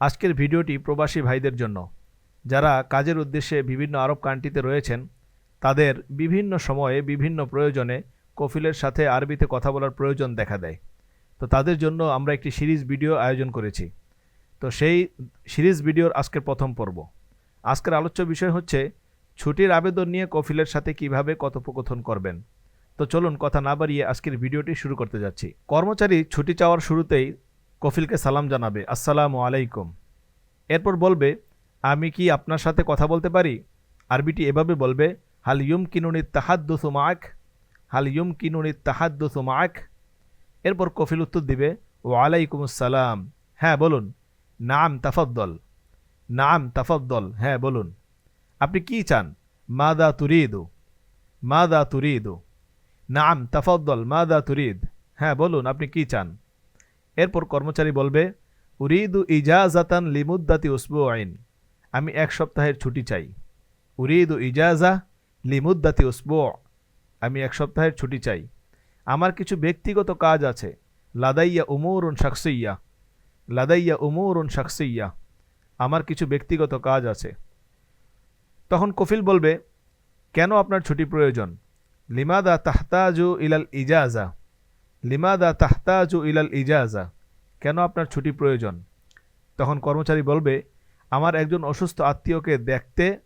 আজকের ভিডিওটি প্রবাসী ভাইদের জন্য। যারা কাজের উদ্দেশ্যে বিভিন্ন আরব কান্ট্রিতে রয়েছেন, তাদের বিভিন্ন সময়ে বিভিন্ন প্রয়োজনে কফিলের সাথে আরবিতে কথা বলার প্রয়োজন দেখা দেয়। তো তাদের জন্য আমরা একটি সিরিজ ভিডিও আয়োজন করেছি। তো সেই সিরিজ ভিডিওর আজকের প্রথম পর্ব। আজকের আলোচ্য বিষয় হচ্ছে, ছুটির আবেদন নিয়ে কফিলের সাথে কীভাবে কথোপকথন করবেন? তো চলুন কথা না বাড়িয়ে আজকের ভিডিওটি শুরু করতে যাচ্ছি। কর্মচারী ছুটি চাওয়ার শুরুতেই কফিলকে সালাম জানাবে, আসসালামু আলাইকুম। এরপর বলবে, আমি কি আপনার সাথে কথা বলতে পারি? আরবিটি এভাবে বলবে, হাল ইউম কিনুনি তাহাদ্দুসু মাক হাল ইউম কিনুনি তাহাদ্দুসু মাক এরপর কফিল উত্তর দিবে ও আলাইকুম আসসালাম হ্যাঁ বলুন, নাম তাফদ্দল। নাম তাফদ্দল হ্যাঁ বলুন, আপনি কি চান? মাদা তুরিদু। মাদা তুরিদু। নাম তাফদ্দল, মাদা তুরিদ। হ্যাঁ বলুন, আপনি কি চান? এরপর কর্মচারী বলবে, উরিদু ইজাজাতান লিমুদ্দাতি উসবু আইন আমি এক সপ্তাহের ছুটি চাই। উরিদু ইজাজা লিমুদ্দাতি উসবু। আমি এক সপ্তাহের ছুটি চাই। আমার কিছু ব্যক্তিগত কাজ আছে। লাদাইয়া উমরুন শাকসইয়া লাদাইয়া উমরুন শাকসইয়া আমার কিছু ব্যক্তিগত কাজ আছে। তখন কফিল বলবে, কেন আপনার ছুটি প্রয়োজন? লিমাদা তাহতাজু ইলাল ইজাজা? লিমাদা তাহতাজু ইলাল ইজাজা? কেন আপনার ছুটি প্রয়োজন? তখন কর্মচারী বলবে, আমার একজন অসুস্থ আত্মীয়কে দেখতে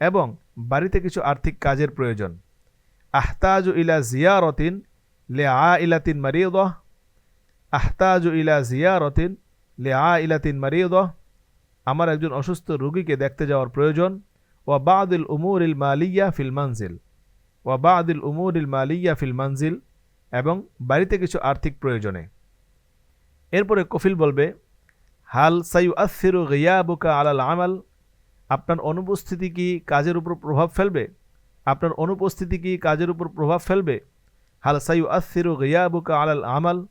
এবং বাড়িতে কিছু আর্থিক কাজের প্রয়োজন। আহতাজু ইলা জিয়ারতিন লে আ ইলাতিন মারিয়দ আহতাজু ইলা জিয়ারতিন লে আ ইলাতিন মারিয়দ আমার একজন অসুস্থ রুগীকে দেখতে যাওয়ার প্রয়োজন। ওয়া বাদিল উমুর ইল মালিয়া ফিল মানজিল। ওয়া বাদিল উমুর ইল মালিয়া ফিল মানজিল। এবং বাড়িতে কিছু আর্থিক প্রয়োজনে। এরপরে কফিল বলবে, হাল সাইউ আসিরু গিয়াবুকা আলাল আমাল? আপনার অনুপস্থিতি কি কাজের উপর প্রভাব ফেলবে? আপনার অনুপস্থিতি কি কাজের উপর প্রভাব ফেলবে? হাল সাইউ আসিরু গিয়াবুকা আলাল আমাল?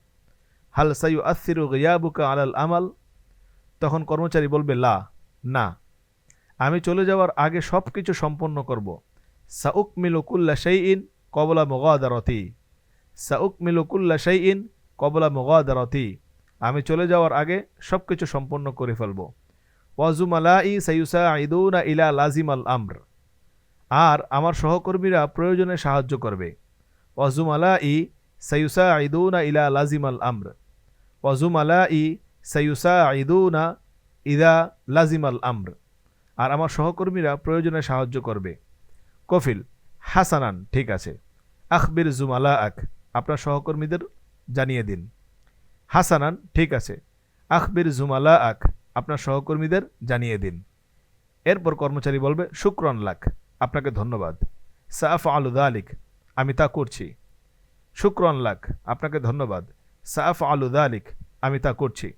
হাল সাইউ আসিরু গিয়াবুকা আলাল আমাল? তখন কর্মচারী বলবে, লা, না। আমি চলে যাওয়ার আগে সব কিছু সম্পন্ন করব। সাউক মিলুকুল্লা সেই ইন কবলা মোগাদারতি। সাউক মিলুকুল্লা সেই ইন কবলা মোগাদারতি। আমি চলে যাওয়ার আগে সব কিছু সম্পন্ন করে ফেলব। ওয়াজুমালা ই সৈউসা ইদুনা ইলা লাজিম আল আমর। আর আমার সহকর্মীরা প্রয়োজনে সাহায্য করবে। ওয়াজুমালা ই সৈউসা ইদুনা ইলা লাজিম আল আমর। ওয়াজুমালা ই সৈউসা ইদুনা ইদা লাজিম আল আমর। আর আমার সহকর্মীরা প্রয়োজনে সাহায্য করবে। কফিল, হাসানান, ঠিক আছে। আখবির জুমালা আক আপনার সহকর্মীদের জানিয়ে দিন। হাসানান, ঠিক আছে। আখবির জুমালা আখ আপনার সহকর্মীদের জানিয়ে দিন। এরপর কর্মচারী বলবে, শুক্রন লাখ আপনাকে ধন্যবাদ। সাফ আলুদা আলিক আমি তা করছি। শুক্রন লাখ আপনাকে ধন্যবাদ। সাফ আলুদা আলিক আমি তা করছি।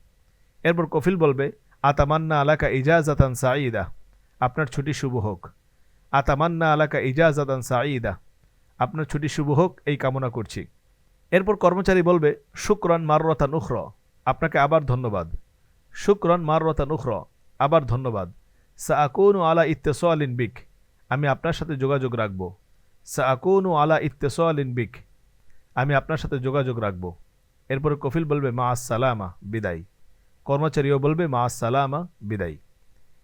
এরপর কফিল বলবে, আতামান্না আলাকা ইজাজাতান সাঈদা, আপনার ছুটি শুভ হোক। আতামান্না আলাকা ইজাজাতান সাঈদা, আপনার ছুটি শুভ হোক, এই কামনা করছি। এরপর কর্মচারী বলবে, শুক্রন মাররতান উখর। আপনাকে আবার ধন্যবাদ। শুক্রন মাররতান উখর। আবার ধন্যবাদ। সা আকুন আলা ইত্তেসলিন বিক। আমি আপনার সাথে যোগাযোগ রাখব। সা আকুন আলা ইত্তেসলিন বিক। আমি আপনার সাথে যোগাযোগ রাখব। এরপরে কফিল বলবে মা আসসালামা বিদায়। কর্মচারীও বলবে মা আসসালামা বিদায়।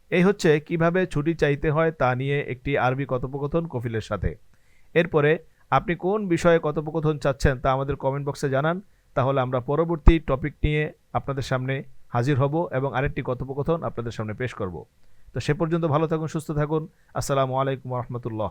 এই হচ্ছে কীভাবে ছুটি চাইতে হয় তা নিয়ে একটি আরবি কথোপকথন কফিলের সাথে। এরপরে আপনি কোন বিষয়ে কথোপকথন চাচ্ছেন তা আমাদের কমেন্ট বক্সে জানান। তাহলে আমরা পরবর্তী টপিক নিয়ে আপনাদের সামনে হাজির হব এবং আরেকটি কথোপকথন আপনাদের সামনে পেশ করব। তো সে পর্যন্ত ভালো থাকুন, সুস্থ থাকুন। আসসালামু আলাইকুম রহমতুল্লাহ।